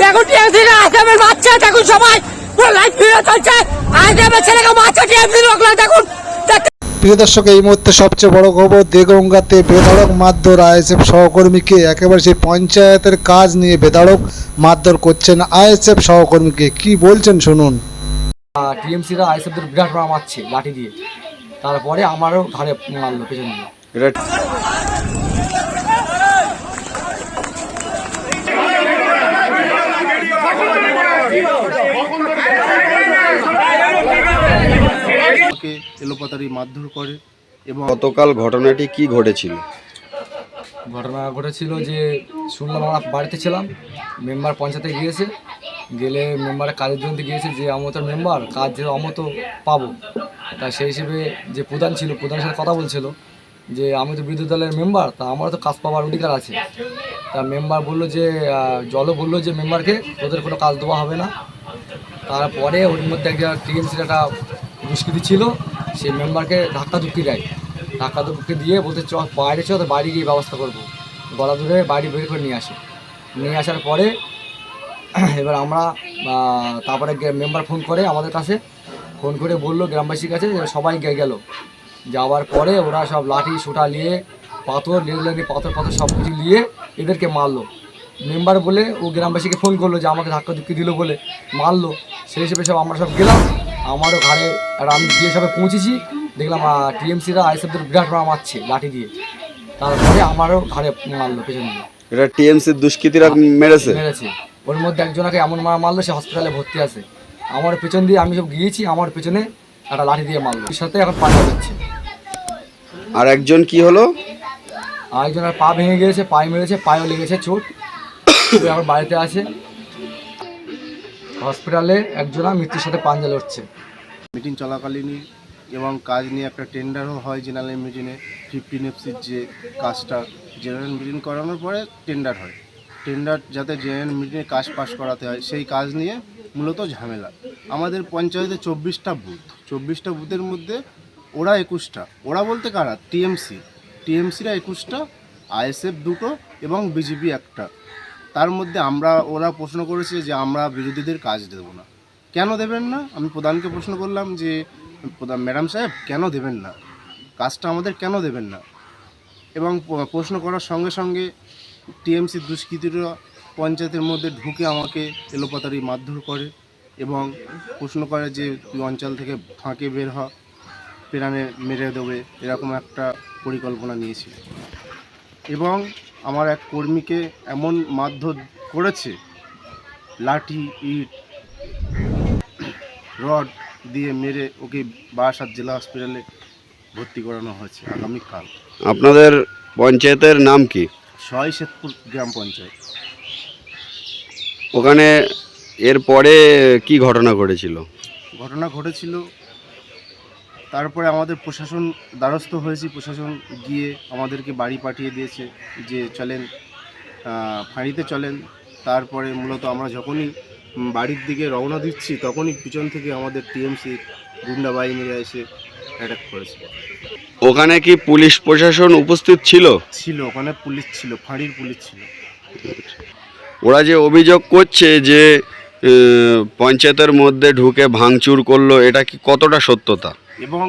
দেখুন টিএমসি আইসিএমের বাচ্চা দেখুন সবাই পুরো লাইট ভিডিও চলছে। আইসিএমের ছেলেকে মারছে টিএমসি লোকরা দেখুন। প্রিয় দর্শক এই মুহূর্তে সবচেয়ে বড় খবর দেগঙ্গাতে বেধড়ক মারধর আইএসএফ সহকর্মীকে একেবারে সেই পঞ্চায়েতের কাজ নিয়ে বেধড়ক মারধর করছেন আইএসএফ সহকর্মীকে। কি বলছেন শুনুন। টিএমসিরা আইসএফদের বিরাট মারা মারছে লাঠি দিয়ে। তারপরে আমারও ঘাড়ে মারলো পেছন। দিয়ে এলোপাতারি মারধর করে এবং গতকাল ঘটনাটি কি ঘটেছিল? ঘটনা ঘটেছিল যে শুনলাম আমরা বাড়িতে ছিলাম মেম্বার পঞ্চায়েতে গিয়েছে গেলে মেম্বারের কাজের জন্য গিয়েছে যে আমতো মেম্বার কাজ যে আমতো পাবো। তা সেই হিসেবে যে প্রধান ছিল প্রধানের সাথে কথা বলছিল যে আমি তো বিরোধী দলের মেম্বার তা আমারও তো কাজ পাওয়ার অধিকার আছে। তা মেম্বার বলল যে জলও বলল যে মেম্বারকে তোদের কোনো কাজ দেওয়া হবে না। তারপরে ওর মধ্যে একটা টিএমসির একটা দুষ্কৃতি ছিল, সেই মেম্বারকে ধাক্কা ধুক্কি দেয়। ধাক্কা ধুক্কি দিয়ে বলতে চ, বাইরে চ তো গিয়ে ব্যবস্থা করব। গলা ধরে বাড়ি বের করে নিয়ে আসে। নিয়ে আসার পরে, এবার আমরা তারপরে মেম্বার ফোন করে আমাদের কাছে। ফোন করে বলল গ্রামবাসীর কাছে সবাই গেল। যাওয়ার পরে ওরা সব লাঠি সোটা নিয়ে পাথর লেগুলানি পাথর পাথর সব কিছু নিয়ে এদেরকে মারলো। মেম্বার বলে ও গ্রামবাসীকে ফোন করল যে আমাকে ধাক্কা ধুক্কি দিল বলে। মারলো। সেই হিসেবে সব আমরা সব গেলাম। আমারও ঘাড়ে আর আমি গিয়ে সবে পৌঁছেছি। দেখলাম টিএমসিরা আইসএফদের বিরাট মারা মারছে লাঠি দিয়ে। তারপরে আমারও ঘাড়ে মারলো পেছন দিয়ে। এটা টিএমসির দুষ্কৃতীরা মেরেছে? মেরেছে। ওর মধ্যে একজনকে এমন মারা মারলো সে হসপিটালে ভর্তি আছে। আমার পেছন দিয়ে আমি সব গিয়েছি আমার পেছনে একটা লাঠি দিয়ে মারলো। সাথে এখন পাল্টা যাচ্ছে আর একজন কি হলো? আরেকজনের পা ভেঙে গিয়েছে, পায়ে মেরেছে, পায়েও লেগেছে চোট। এখন বাড়িতে আছে। হসপিটালে একজনা মৃত্যুর সাথে পাঞ্জা লড়ছে। মিটিং চলাকালীনই এবং কাজ নিয়ে একটা টেন্ডারও হয় জেনারেল মিটিংয়ে, ফিফটিন এফসির যে কাজটা, জেনারেল মিটিং করানোর পরে টেন্ডার হয়। টেন্ডার যাতে জেনারেল মিটিংয়ে কাজ পাস করাতে হয়, সেই কাজ নিয়ে মূলত ঝামেলা। আমাদের পঞ্চায়েতে চব্বিশটা বুথ, চব্বিশটা বুথের মধ্যে ওরা একুশটা। ওরা বলতে কারা? টিএমসি। টিএমসিরা একুশটা, আইএসএফ দুটো এবং বিজেপি একটা। তার মধ্যে আমরা, ওরা প্রশ্ন করেছে যে আমরা বিরোধীদের কাজ দেবো না। কেন দেবেন না? আমি প্রধানকে প্রশ্ন করলাম যে, প্রধান, ম্যাডাম সাহেব, কেন দেবেন না? কাজটা আমাদের কেন দেবেন না? এবং প্রশ্ন করার সঙ্গে সঙ্গে টিএমসি দুষ্কৃতীরা পঞ্চায়েতের মধ্যে ঢুকে আমাকে এলোপাতারি মারধর করে এবং প্রশ্ন করে যে, তুই অঞ্চল থেকে ফাঁকে বের হ। প্রাণে মেরে দেবে এরকম একটা পরিকল্পনা নিয়েছিল। এবং আমার এক কর্মীকে এমন মারধর করেছে লাঠি ইট রড দিয়ে মেরে ওকে বারাসাত জেলা হসপিটালে ভর্তি করানো হয়েছে আগামীকাল। আপনাদের পঞ্চায়েতের নাম কি? ছয় শেতপুর গ্রাম পঞ্চায়েত। ওখানে এরপরে কি ঘটনা ঘটেছিল? ঘটনা ঘটেছিল তারপরে আমাদের প্রশাসন দ্বারস্থ হয়েছি। প্রশাসন গিয়ে আমাদেরকে বাড়ি পাঠিয়ে দিয়েছে যে চলেন ফাঁড়িতে চলেন। তারপরে মূলত আমরা যখনই বাড়ির দিকে রওনা দিচ্ছি তখনই পিছন থেকে আমাদের টিএমসি গুন্ডা বাহিনীরা এসে অ্যাটাক করেছে। ওখানে কি পুলিশ প্রশাসন উপস্থিত ছিল? ছিল ওখানে পুলিশ ছিল ফাঁড়ির পুলিশ ছিল। ওরা যে অভিযোগ করছে যে পঞ্চায়েতের মধ্যে ঢুকে ভাঙচুর করল, এটা কি কতটা সত্যতা? এবং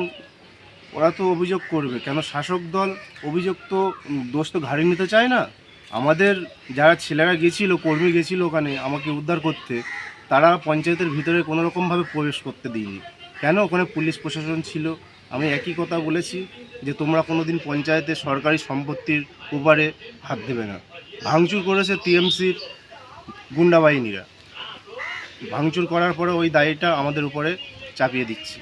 ওরা তো অভিযোগ করবে, কেন শাসক দল অভিযোগ তো দোষ তো ঘাড়ে নিতে চায় না। আমাদের যারা ছেলেরা গেছিল, কর্মী গেছিল ওখানে, আমাকে উদ্ধার করতে, তারা পঞ্চায়েতের ভিতরে কোনো রকমভাবে প্রবেশ করতে দিইনি। কেন? ওখানে পুলিশ প্রশাসন ছিল। আমি একই কথা বলেছি যে তোমরা কোনো দিন পঞ্চায়েতের সরকারি সম্পত্তির উপরে হাত দেবে না। ভাঙচুর করেছে টিএমসির গুন্ডা বাহিনীরা ভাঙচুর করার পরে ওই দায়টা আমাদের উপরে চাপিয়ে দিচ্ছি।